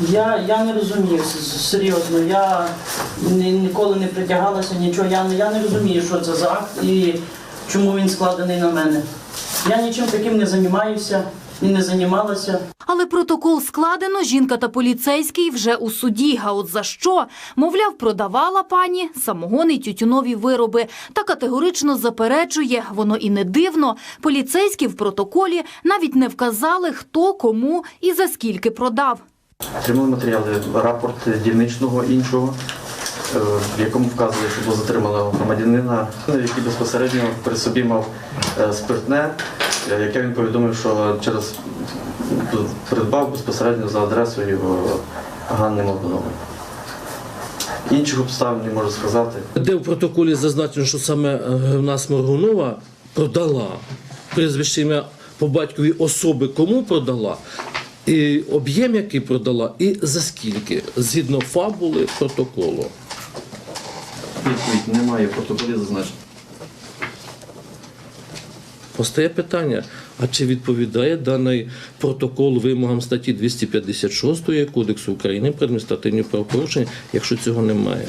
Я, я не розумію, серйозно. Я ні, ніколи не притягалася, нічого. Я, я не розумію, що це за акт і чому він складений на мене. Я нічим таким не займаюся і не займалася. Але протокол складено, жінка та поліцейський вже у суді. А от за що? Мовляв, продавала пані самогони й тютюнові вироби. Та категорично заперечує, воно і не дивно. Поліцейські в протоколі навіть не вказали, хто, кому і за скільки продав. Отримали матеріали, рапорт дільничного іншого, е, в якому вказує, що було затримано громадянина, який безпосередньо при собі мав е, спиртне, е, яке він повідомив, що через придбав безпосередньо за адресою Ганни Молдонової. Інших обставин не можу сказати. Де в протоколі зазначено, що саме нас Моргунова продала прізвище ім'я по батькові особи, кому продала, і об'єм, який продала, і за скільки, згідно фабули протоколу. Відповідь немає протоколі зазначено. Постає питання: а чи відповідає даний протокол вимогам статті 256 Кодексу України про адміністративні правопорушення, якщо цього немає?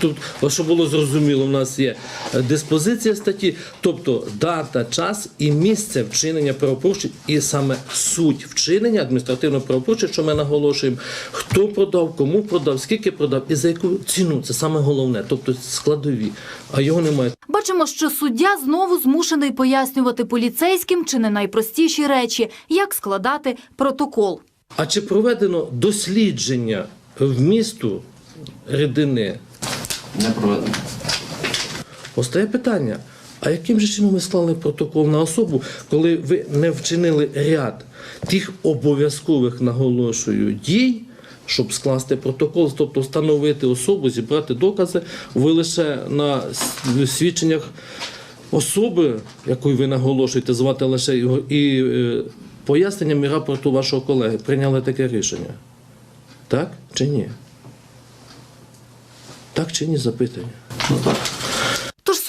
Тут, щоб було зрозуміло, у нас є е, диспозиція статті, тобто дата, час і місце вчинення правопорушень, і саме суть вчинення адміністративного правопорушення, що ми наголошуємо, хто продав, кому продав, скільки продав і за яку ціну. Це саме головне, тобто складові, а його немає. Бачимо, що суддя знову змушений пояснювати поліцейським чи не найпростіші речі, як складати протокол. А чи проведено дослідження вмісту рідини? Не проведено. Постає питання: а яким же чином ви склали протокол на особу, коли ви не вчинили ряд тих обов'язкових наголошую дій? Щоб скласти протокол, тобто встановити особу, зібрати докази, ви лише на свідченнях особи, якої ви наголошуєте, звати лише його, і е, поясненням і рапорту вашого колеги прийняли таке рішення. Так чи ні? Так чи ні запитання? Ну так.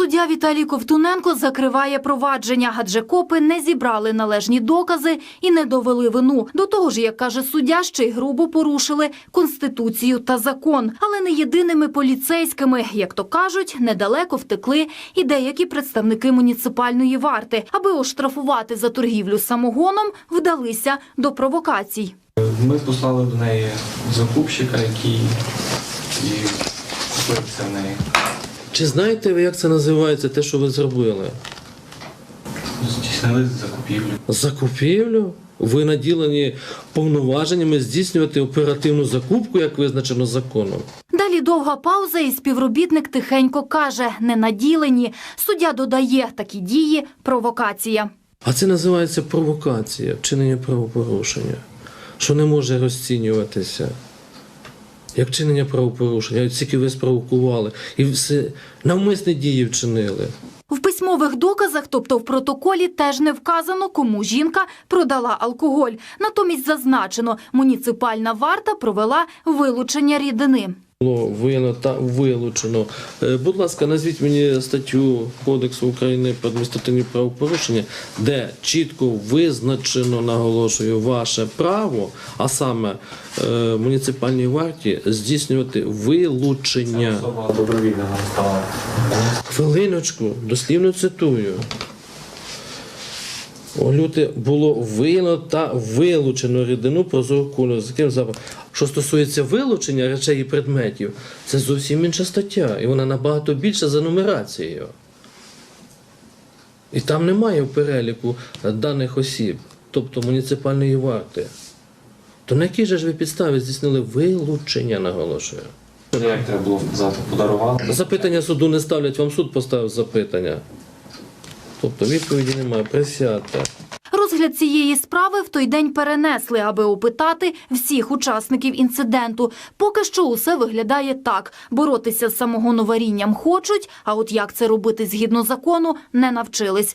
Суддя Віталій Ковтуненко закриває провадження, адже копи не зібрали належні докази і не довели вину. До того ж, як каже суддя, ще й грубо порушили конституцію та закон. Але не єдиними поліцейськими, як то кажуть, недалеко втекли і деякі представники муніципальної варти, аби оштрафувати за торгівлю самогоном, вдалися до провокацій. Ми послали до неї закупщика, який і купив це в неї. Чи знаєте ви, як це називається, те, що ви зробили? Здійснили закупівлю. Закупівлю? Ви наділені повноваженнями здійснювати оперативну закупку, як визначено законом. Далі довга пауза, і співробітник тихенько каже: не наділені. Суддя додає такі дії провокація. А це називається провокація, вчинення правопорушення, що не може розцінюватися. Як вчинення правопорушення, тільки ви спровокували і все навмисні дії вчинили. В письмових доказах, тобто в протоколі, теж не вказано, кому жінка продала алкоголь. Натомість зазначено, муніципальна варта провела вилучення рідини. Було вилучено. Е, Будь ласка, назвіть мені статтю Кодексу України про адміністративні правопорушення, де чітко визначено, наголошую, ваше право, а саме е, муніципальній варті здійснювати вилучення. Добровільно. Хвилиночку, дослівно цитую. У люті було виявлено та вилучено рідину прозору кольору. З яким. Що стосується вилучення речей і предметів, це зовсім інша стаття, і вона набагато більша за нумерацією. І там немає в переліку даних осіб, тобто муніципальної варти. То на якій же ж ви підставі здійснили вилучення, наголошую? Як треба було вказати, подарували. Запитання суду не ставлять, вам суд поставив запитання. Тобто відповіді немає. Присядьте. Розгляд цієї справи в той день перенесли, аби опитати всіх учасників інциденту. Поки що усе виглядає так: боротися з самогоноварінням хочуть, а от як це робити згідно закону, не навчились.